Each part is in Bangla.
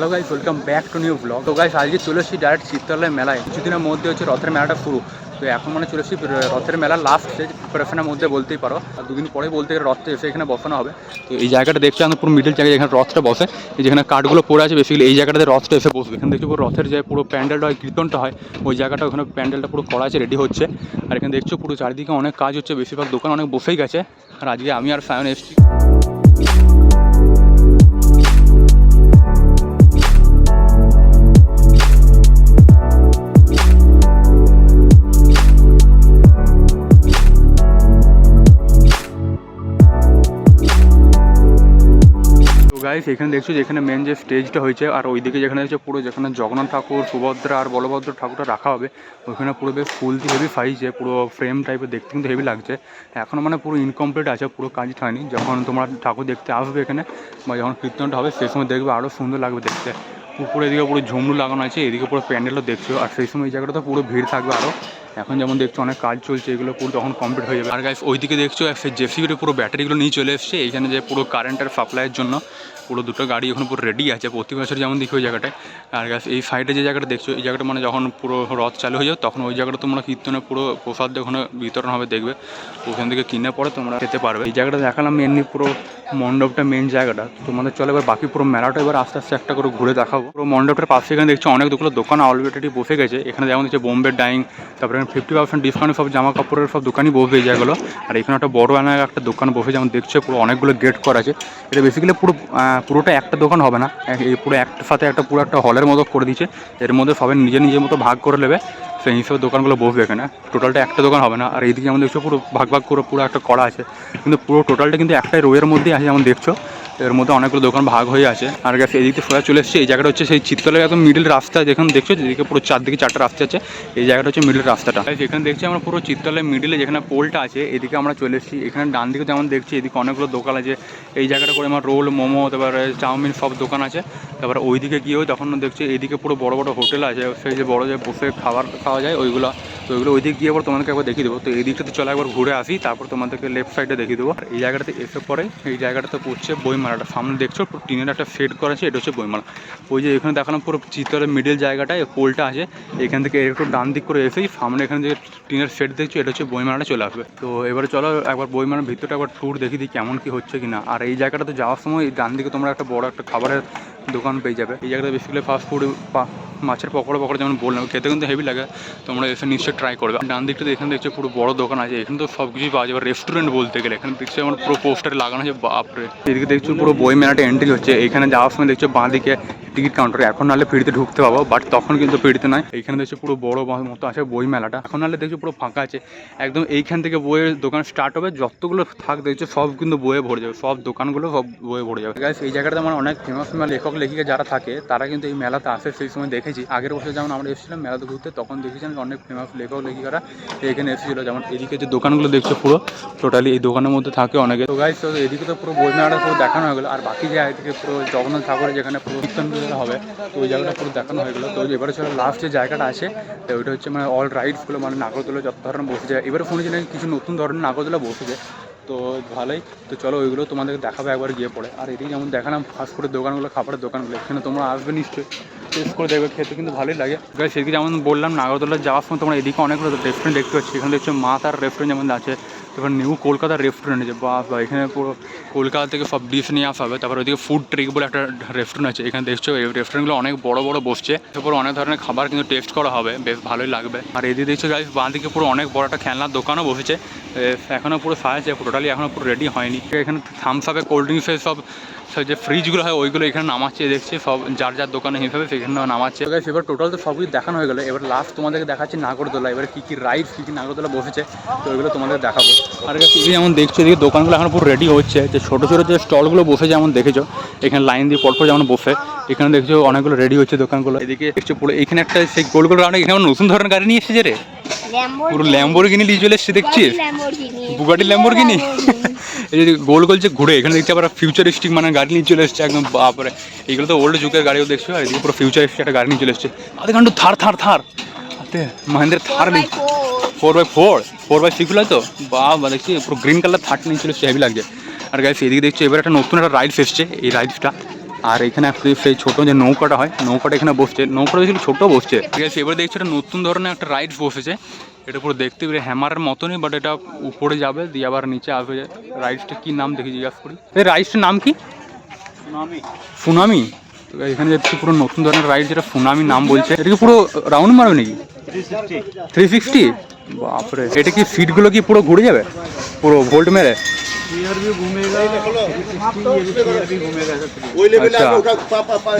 Hello guys welcome back to new blog তো গাইস আজকে চলে এসেছি ডাইরেক্ট চিত্তলায় মেলায়। কিছুদিনের মধ্যে হচ্ছে রথের মেলাটা শুরু। তো এখন মানে চলে এসেছি রথের মেলা লাস্ট স্টেজ প্রিপারেশনের মধ্যে বলতেই পারো। আর দুদিন পরে বলতে গেলে রথটা এসে এখানে বসানো হবে। তো এই জায়গাটা দেখছ আমাদের পুরো মিডিল জায়গায় যেখানে রথটা বসে যেখানে কাঠগুলো পড়ে আছে বেসিক্যালি এই জায়গাটাতে রথটা এসে বসবে। এখানে দেখছ পুরো রথের যে পুরো প্যান্ডেলটা হয়, কীর্তনটা হয়, ওই জায়গাটা, ওখানে প্যান্ডেলটা পুরো করা আছে রেডি হচ্ছে। আর এখানে দেখছ পুরো চারিদিকে অনেক কাজ হচ্ছে, বেশিরভাগ দোকান অনেক বসেই গেছে। আর আজকে আমি আর সায়ন এসেছি। গাইস এখানে দেখছ যে এখানে মেন যে স্টেজটা হয়েছে, আর ওইদিকে যেখানে হচ্ছে পুরো যেখানে জগন্নাথ ঠাকুর, সুভদ্রা আর বলভদ্র ঠাকুরটা রাখা হবে, ওইখানে পুরো বেশ ফুল দিয়ে হেভি সাইজে পুরো ফ্রেম টাইপের দেখতে কিন্তু হেভি লাগছে। এখনও মানে পুরো ইনকমপ্লিট আছে, পুরো কাজ হয়নি যখন তোমরা ঠাকুর দেখতে আসবে এখানে, বা যখন কীর্তনটা হবে সে সময় দেখবে আরও সুন্দর লাগবে দেখতে। উপরে এদিকে পুরো ঝুমরু লাগানো আছে, এদিকে পুরো প্যান্ডেলও দেখছ। আর সেই সময় এই জায়গাটা তো পুরো ভিড় থাকবে আরও এখন যেমন দেখছ অনেক কাজ চলছে, এগুলো পুরো তখন কমপ্লিট হয়ে যাবে। আর গাইস ওইদিকে দেখছ সেই জেসিবির পুরো ব্যাটারিগুলো নিয়ে চলে এসছে। এইখানে যে পুরো কারেন্টের সাপ্লাইয়ের জন্য পুরো দুটো গাড়ি এখন পুরো রেডি আছে, প্রতি বছর যেমন দেখি ওই জায়গাটায়। আর গাছ এই সাইডে যে জায়গাটা দেখছ, এই জায়গাটা মানে যখন পুরো রথ চালু হয়ে যাবে, তখন ওই জায়গাটা তোমরা কীর্তনে পুরো প্রসাদ ওখানে বিতরণ হবে, দেখবে। ওখান থেকে কিনে পরে তোমরা খেতে পারবে। এই জায়গাটা দেখালাম, এমনি পুরো মণ্ডপটা মেন জায়গাটা। তোমাদের চলে এবার বাকি পুরো মেলাটা এবার আস্তে আস্তে একটা করে ঘুরে দেখাবো। পুরো মণ্ডপটার পাশে এখানে দেখছি অনেক দুগুলো দোকান অলরেডি বসে গেছে। এখানে যেমন দেখছে বোম্বে ডাইং তারপরে ফিফটি পার্সেন্ট ডিসকাউন্ট সব জামা কাপড়ের সব দোকানই বসবে এই জায়গাগুলো। আর এখানে একটা বড় আনা একটা দোকান বসে, যেমন দেখছ পুরো অনেকগুলো গেট করা আছে। এটা বেসিক্যালি পুরো পুরোটা একটা দোকান হবে না। এই পুরো একটা সাথে একটা, পুরো একটা হলের মতো করে দিচ্ছে এর মধ্যে সবাই নিজের নিজের মতো ভাগ করে নেবে। সেই হিসেবে দোকানগুলো বসবে এখানে। টোটালটা একটা দোকান হবে না, আর এইদিকে আমাদের দেখছ পুরো ভাগ ভাগ করে পুরো একটা করা আছে। কিন্তু পুরো টোটালটা কিন্তু একটাই রোয়ের মধ্যেই আছে যেমন দেখছ। এর মধ্যে অনেকগুলো দোকান ভাগ হয়ে আছে। আর গেছে এদিকে সোজা চলে এসছে। এই জায়গাটা হচ্ছে সেই চিত্তলের একদম মিডিল রাস্তা যেখানে দেখছ যেদিকে পুরো চারদিকে চারটা রাস্তা আছে। এই জায়গাটা হচ্ছে মিডিল রাস্তাটা। যেখানে দেখছি আমরা পুরো চিত্তলের মিডিলে যেখানে পোলটা আছে, এদিকে আমরা চলে এসেছি। এখানে ডান দিকে যেমন দেখছি, এদিকে অনেকগুলো দোকান আছে। এই জায়গাটা করে আমার রোল, মোমো, তারপরে চাউমিন সব দোকান আছে। তারপরে ওইদিকে গিয়েও তখন দেখছি এইদিকে পুরো বড় বড় হোটেল আছে। সেই যে বড় যে বসে খাবার খাওয়া যায়, ওইগুলো তো ওইগুলো ওই দিক গিয়ে আবার তোমাদেরকে একবার দেখিয়ে দেবো। তো এই দিকটাতে চলে একবার ঘুরে আসি, তারপর তোমাদেরকে লেফট সাইডে দেখিয়ে দেবো। আর এই জায়গাটাতে এসে পরে, এই জায়গাটাতে পড়ছে বইমেলাটা সামনে দেখছ টিনের একটা সেট করা আছে, এটা হচ্ছে বইমেলা। ওই যে এখানে দেখালাম পুরো চিতলের মিডিল জায়গাটায় পোলটা আছে, এখান থেকে একটু ডান দিক করে এসেই সামনে এখানে যে টিনের সেট দেখছ, এটা হচ্ছে বইমালাটা চলে আসবে। তো এবারে চলো, একবার বইমালার ভিতরটা একবার ট্যুর দেখি দিই কেমন কী হচ্ছে কি না আর এই জায়গাটাতে যাওয়ার সময় ডান দিকে তোমরা একটা বড় একটা খাবারের দোকান পেয়ে যাবে। এই জায়গাটা বেসিক্যালি ফাস্ট ফুড মাছের পকোড়া পকোড়া যেমন বললাম, খেতে কিন্তু হেভি লাগে। তোমরা এসে নিশ্চয়ই ট্রাই করবে। ডান দিকটাতে এখানে দেখছ পুরো বড় দোকান আছে, এখানে তো সব কিছুই পাওয়া যাবে। রেস্টুরেন্ট বলতে গেলে, এখানে দেখছ আমার পুরো পোস্টারে লাগানো আছে, বাপরে। এদিকে দেখছ পুরো বই মেলাটা এন্ট্রি হচ্ছে, এখানে যাওয়ার সময় দেখছ বাঁ দিকে টিকিট কাউন্টারে। এখন নাহলে ফ্রিতে ঢুকতে পাবো বাট তখন কিন্তু ফ্রিতে নয়। এইখানে দেখছ পুরো বড় মতো আছে বই মেলাটা। এখন নাহলে দেখছ পুরো ফাঁকা আছে। একদম এইখান থেকে বইয়ের দোকান স্টার্ট হবে, যতগুলো থাক দেখছ সব কিন্তু বইয়ে ভরে যাবে। সব দোকানগুলো সব বইয়ে ভরে যাবে। গাইস এই জায়গাটা আমার অনেক ফেমাস লেখক, লেখিকা যারা থাকে, তারা কিন্তু এই মেলাতে আসে সেই সময় দেখেছি। আগের বছর যেমন আমরা এসেছিলাম মেলাতে ঘুরতে, তখন দেখেছিলাম অনেক ফেমাস লেখক, লেখিকারা এখানে এসেছিল। যেমন এদিকে যে দোকানগুলো দেখছ পুরো টোটালি এই দোকানের মধ্যে থাকে অনেকে। তো তো এদিকে তো পুরো বই মেলাটা পুরো দেখানো হয়ে গেলো। আর বাকি যে এদিকে পুরো জগন্নাথ ঠাকুরের যেখানে পুরো হবে। তো ওই জায়গাটা পুরো দেখানো হয়ে গেলো। তো এবারে চলো লাস্ট যে জায়গাটা আছে, তো ওইটা হচ্ছে মানে অল রাইডসগুলো মানে নাগরদোলা যত ধরনের বসে যায় এবারে শুনেছি নাকি কিছু নতুন ধরনের নাগরদোলা বসেছে। তো ভালোই। তো চলো ওইগুলো তোমাদের দেখাবে একবার গিয়ে পড়ে আর এদিকে যেমন দেখালাম ফাস্ট ফুডের দোকানগুলো, খাবারের দোকানগুলো, এখানে তোমরা আসবে নিশ্চয়ই। টেস্ট করে দেখবে, খেতে কিন্তু ভালোই লাগে। সেদিকে যেমন বললাম, নাগরদোলা যাওয়ার সময় তোমরা এদিকে অনেকগুলো রেস্টুরেন্ট দেখতে পাচ্ছি। এখানে দেখছ মা তার রেস্টুরেন্ট যেমন আছে। তারপর নিউ কলকাতা রেস্টুরেন্ট আছে। বা বা এখানে পুরো কলকাতা থেকে সব ডিশ নিয়ে আসা হবে। তারপর ওইদিকে ফুড ট্রিক বলে একটা রেস্টুরেন্ট আছে। এখানে দেখছ, এই রেস্টুরেন্টগুলো অনেক বড় বড় বসছে। তারপর অনেক ধরনের খাবার কিন্তু টেস্ট করা হবে। বেশ ভালোই লাগবে। আর এদিকে দেখছ যাই বাঁ দিকে পুরো অনেক বড় একটা খেলনার দোকানও বসেছে। এ, এখনও পুরো সাজাচ্ছে টোটালি এখনও পুরো রেডি হয়নি। এখানে থামস আপে কোল্ড ড্রিঙ্কসের সব সব যে ফ্রিজগুলো হয় ওইগুলো এখানে নামাচ্ছে দেখছি সব যার যার দোকানে হিসাবে সেখানে নামাচ্ছে। এবার টোটাল তো সবই দেখানো হয়ে গেলো। এবার লাস্ট তোমাদেরকে দেখাচ্ছি নাগরদোলা। এবার কী কী রাইডস কী কী নাগরদোলা বসেছে তো ওইগুলো তোমাদের দেখাবো। আর এই যেমন দেখছ এদিকে দোকানগুলো এখন পুরো রেডি হচ্ছে। যে ছোটো ছোটো যে স্টলগুলো বসে যেমন দেখেছ এখানে লাইন দিয়ে পরপর যেমন বসে এখানে দেখছ অনেকগুলো রেডি হচ্ছে দোকানগুলো। এদিকে দেখছ পুরো এখানে একটা সেই গোল গোল রাউন্ড এখানে নতুন ধরনের গাড়ি নিয়ে এসেছে রে। পুরো ল্যাম্বোর্গিনি নিয়ে চলে এসেছে দেখছিস? বুগাটি ল্যাম্বোর্গিনি এই যে গোল গোল যে ঘুরে এখানে দেখছি আবার ফিউচারিস্টিক মানে গাড়ি নিয়ে চলে এসেছে একদম বাপরে। এগুলো তো ওল্ড যুগের গাড়িও দেখছ আর এদিকে পুরো ফিউচারিস্টিক একটা গাড়ি নিয়ে চলে এসেছে। আধে ঘণ্টা থার থার থার। আতে মহেন্দ্রের থার নেই। Four by four four by সিক্সগুলো তো? বা দেখছি পুরো গ্রিন কালার থার্টি নিয়ে চলে এসেছে হেভি লাগছে। আর গাইস এদিকে দেখছি এবার একটা নতুন একটা রাইডস এসছে এই রাইডসটা আর এখানে actually সেই ছোট যে নৌকাটা হয় নৌকাটা এখানে বসছে। নৌকাটা বেশি ছোট বসছে। ঠিক আছে এবার দেখছি একটা নতুন ধরনের একটা রাইডস বসেছে। এটা পুরো দেখতে পেরে হ্যামারের মতনই বাট এটা উপরে যাবে দিয়ে আবার নিচে আসবে। রাইডসটা কী নাম দেখি জিজ্ঞাসা করি। এই রাইডসটার নাম কি? সুনামি। তো এখানে দেখছি পুরো নতুন ধরনের রাইড যেটা সুনামি নাম বলছে। এটা কি পুরো রাউন্ড মারবে নাকি? থ্রি সিক্সটি বাপরে এটা কি সিটগুলো কি পুরো ঘুরে যাবে? পুরো ভোল্ট মেরে?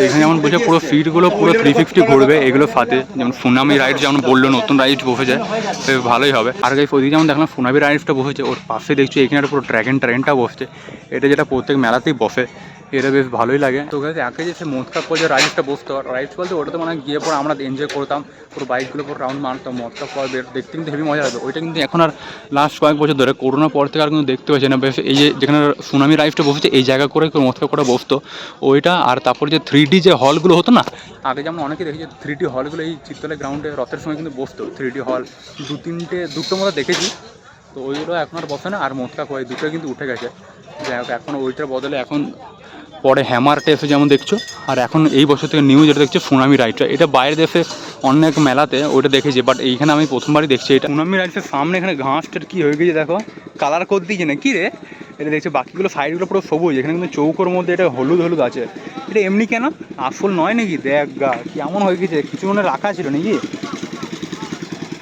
এখানে যেমন বলছে পুরো সিটগুলো পুরো থ্রি সিক্সটি ঘুরবে এগুলো সাথে যেমন সুনামি রাইড যেমন বলল নতুন রাইড বসেছে যায় ভালোই হবে। আর গাইস ওদিকে যেমন দেখলাম সুনামি রাইডসটা বসেছে ওর পাশে দেখছি এখানে একটা পুরো ড্র্যাগন ট্রেনটা বসছে। এটা যেটা প্রত্যেক মেলাতেই বসে। এটা বেশ ভালোই লাগে। তো গাইস একে যে সে মদকা করে যে রাইডসটা বসতো রাইডস বলতে ওটাতে মানে গিয়ে পরে আমরা এনজয় করতাম, পুরো বাইকগুলো পুরো রাউন্ড মারতাম মদকা পর বের, দেখতে কিন্তু হেভি মজা লাগবে ওইটা কিন্তু এখন আর লাস্ট কয়েক বছর ধরে করোনার পর থেকে আর কিন্তু দেখতে পাচ্ছি না। বেশ এই যে যেখানে সুনামি রাইডসটা বসেছে, এই জায়গা করে মদকা করে বসতো। ওইটা আর তারপর যে থ্রি ডি যে হলগুলো হতো না, আগে যেমন অনেকে দেখেছি থ্রি ডি হলগুলো এই চিত্তলা গ্রাউন্ডে রথের সময় কিন্তু বসতো থ্রি ডি হল দু তিনটে, দুটো মতো দেখেছি। তো ওইগুলো এখন আর বসে না, আর মোটকা কয় দুটো কিন্তু উঠে গেছে। যাই হোক, এখন ওইটার বদলে এখন পরে হ্যামারটা এসে যেমন দেখছ আর এখন এই বছর থেকে নিউ যেটা দেখছ সুনামি রাইডটা। এটা বাইরে দেশে অনেক মেলাতে ওইটা দেখেছি বাট এইখানে আমি প্রথমবারই দেখছি এটা। সুনামি রাইডসের সামনে এখানে ঘাসটার কি হয়ে গেছে দেখো কালার করে দিয়েছে না কি রে? এটা দেখছ বাকিগুলো সাইডগুলো পুরো সবুজ এখানে কিন্তু চৌকোর মধ্যে এটা হলুদ হলুদ আছে। এটা এমনি কেন? আসল নয় নাকি? দেখ গা কেমন হয়ে গেছে? কিছু মনে রাখা ছিল নাকি?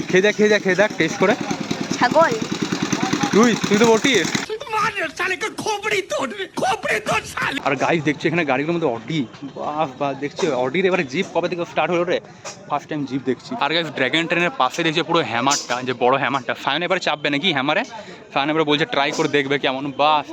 খেয়ে দেখ খেয়ে দেখ খেয়ে দেখ টেস্ট করে। ছাগল? তুই তুই তো বটিস। আর গাইস দেখছি এখানে গাড়িগুলোর মধ্যে অডি। বাহ বাহ, দেখছি অডির এবারে জিপ কবে থেকে স্টার্ট হলো রে? ফার্স্ট টাইম জিপ দেখছি। আর গাইস ড্র্যাগন ট্রেনের পাশে দেখছি পুরো হ্যামারটা যে বড় হ্যামারটা সায়ন এবারে চাপবে নাকি হ্যামারে সায়ন এবারে বলছে ট্রাই করে দেখবে কেমন। বাস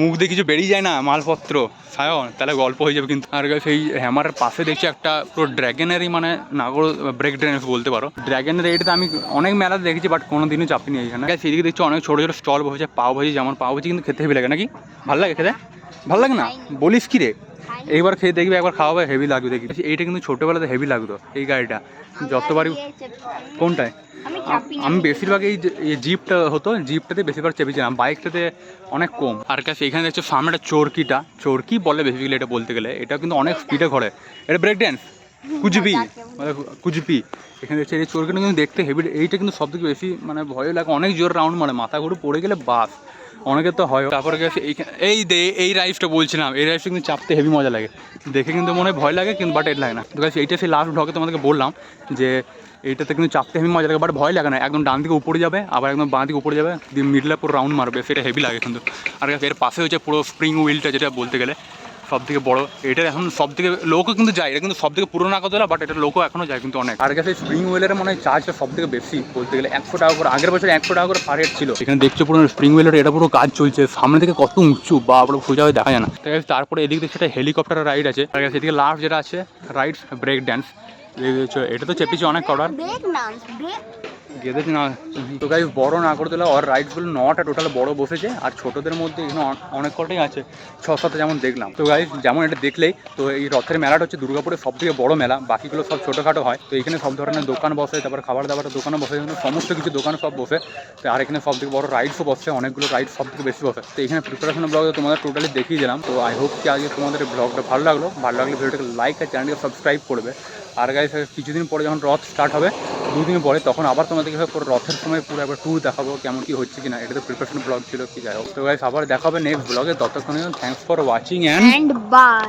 মুখ দিয়ে কিছু বেরিয়ে যায় না মালপত্র। সায়ন তাহলে গল্প হয়ে যাবে কিন্তু। আর সেই হ্যামারের পাশে দেখছি একটা পুরো ড্র্যাগনেরই মানে নাগর ব্রেক ড্রেনেস বলতে পারো। ড্র্যাগনের এইটাতে আমি অনেক মেলাতে দেখেছি বাট কোনো দিনও চাপিনি এখানে। গাইস এদিকে দেখছি অনেক ছোটো ছোটো স্টল বসেছে পাও ভাজি যেমন পাও ভাজি কিন্তু খেতে হেভি লাগে। নাকি? ভালো লাগে খেতে? ভালো লাগে না? বলিস কি রে? এইবার খেয়ে দেখবি একবার খাওয়াবে হেভি লাগবে দেখবি। এইটা কিন্তু ছোটোবেলাতে হেভি লাগতো এই গাড়িটা। যতবারই কোনটায়? আমি বেশিরভাগ এই জিপটা হতো জিপটাতে বেশিরভাগ চেপেছিলাম। বাইকটাতে অনেক কম। আর কাছে এখানে দেখছ সামনে একটা চোরকিটা। চোরকি বলে বেসিক্যালি এটা বলতে গেলে। এটা কিন্তু অনেক স্পিডে ঘরে। এটা ব্রেক ড্যান্স কুচবি মানে কুচবি এখানে দেখছি এই চোরকিটা কিন্তু দেখতে হেভি এইটা কিন্তু সব থেকে বেশি মানে ভয় লাগে। অনেক জোর রাউন্ড মানে মাথা ঘুরে পড়ে গেলে বাস। অনেকের তো হয়। তারপরে গেছে এই দে, এই রাইসটা বলছিলাম। এই রাইসটা কিন্তু চাপতে হেভি মজা লাগে। দেখে কিন্তু মনে হয় ভয় লাগে, কিন্তু বাট এটা লাগে না। তো এইটা সেই লাস্ট ঢকে তোমাদেরকে বললাম যে, এইটাতে কিন্তু চাপতে হেভি মজা লাগে বাট ভয় লাগে না। একদম ডান দিকে উপরে যাবে, আবার একদম বাঁ দিকে উপরে যাবে, দিয়ে মিডলে পুরো রাউন্ড মারবে। সেটা হেভি লাগে কিন্তু। আর গেছে এর পাশে হচ্ছে পুরো স্প্রিং হুইলটা যেটা বলতে গেলে। সব থেকে বড় এটা এখন সব থেকে লোকও কিন্তু যায় এটা কিন্তু সব থেকে পুরোনো নাগরদোলা বাট এটা লোকও এখনও যায় কিন্তু অনেক। আর কাছে স্প্রিং হুইলের মনে হয় চার্জটা সব থেকে বেশি বলতে গেলে একশো টাকা করে আগের বছর একশো টাকা করে পার হেড ছিল। এখানে দেখছ পুরো স্প্রিং হুইলের এটা পুরো কাজ চলছে সামনে থেকে কত উঁচু বা পুরো সোজা হয়ে দেখা যায় না। ঠিক আছে তারপরে এদিক থেকে একটা হেলিকপ্টার রাইড আছে। আর এদিকে লাস্ট যেটা আছে রাইড ব্রেক ড্যান্স এটা তো চেপেছি অনেক করার। ব্রেক ডান্স ব্রেক গেঁদেছি না, তো গাইজ বড় না করে দিলে ওর রাইডসগুলো নটা টোটাল বড় বসেছে, আর ছোটোদের মধ্যে এখানে অনেক কটাই আছে, ছ সাতটা যেমন দেখলাম। তো গাইজ যেমন এটা দেখলেই, তো এই রথের মেলাটা হচ্ছে দুর্গাপুরের সব থেকে বড় মেলা, বাকিগুলো সব ছোটোখাটো হয়, তো এখানে সব ধরনের দোকান বসে, তারপর খাবার দাবারের দোকানও বসে, এখানে সমস্ত কিছু দোকান সব বসে, তো আর এখানে সব থেকে বড় রাইডসও বসে অনেকগুলো রাইড সব থেকে বেশি বসে। তো এখানে প্রিপারেশন ব্লগ তোমাদের টোটালি দেখিয়ে দিলাম, তো আই হোপ কি আজকে তোমাদের ব্লগটা ভালো লাগল, ভালো লাগলে ভিডিওটাকে লাইক আর চ্যানেলকে সাবস্ক্রাইব করবে। আর গাইজ কিছুদিন পরে যখন রথ স্টার্ট হবে দুদিন পরে তখন আবার তোমাদেরকে পুরো রথের সময় পুরো একবার ট্যুর দেখাবো, কেমন কি হচ্ছে কিনা। এটা তো প্রিপারেশন ব্লগ ছিল, কি যাই হোক। তো গাইস আবার দেখাবে নেক্সট ব্লগে ততক্ষণে thanks for watching and bye